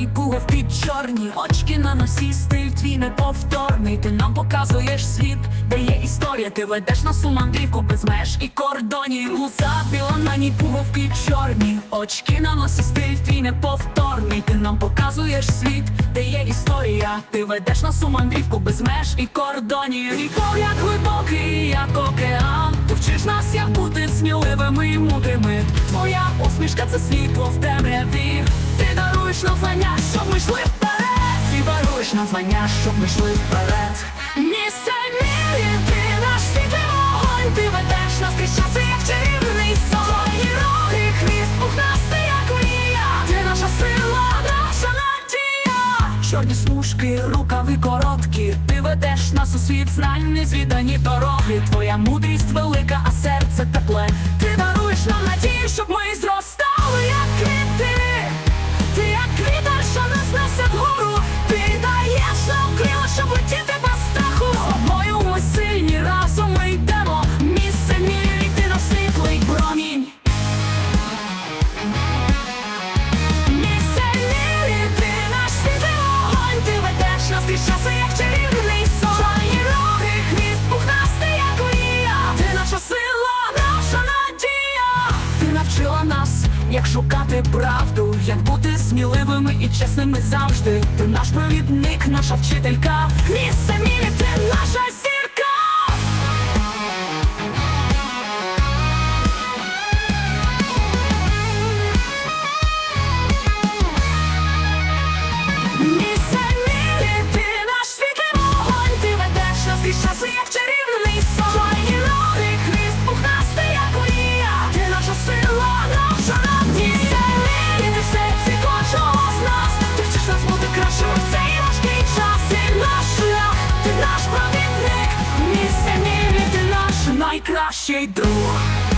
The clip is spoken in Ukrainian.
пуговки чорні, очки на носі, стиль твій неповторний. Ти нам показуєш світ, де є історія. Ти ведеш нас у мандрівку без меж і кордонів. Луза біла на ній пуговки чорні, очки на носі, стиль твій неповторний. Ти нам показуєш світ, де є історія. Ти ведеш нас у мандрівку без меж і кордонів. І погляд глибокий, як океан. Ти вчиш нас, як бути сміливими і мудрими. Твоя усмішка це світло в темряві. Нам знання, щоб ми йшли вперед. Місце мірі, ти наш світлий вогонь. Ти ведеш нас крізь часи, як чарівний сон. Твої роги, хвіст, пухнастий, як мрія. Ти наша сила, наша надія. Чорні смужки, рукави короткі. Ти ведеш нас у світ знань, незвідані дороги. Твоя мудрість велика, а серце тепле. Ти даруєш нам нас часи, як чарівний сон. Твої роги, хвіст, пухнастий, як мрія. Ти наша сила, наша надія. Ти навчила нас, як шукати правду, як бути сміливими і чесними завжди. Ти наш провідник, наша вчителька. Місце мірі, найкращий друг.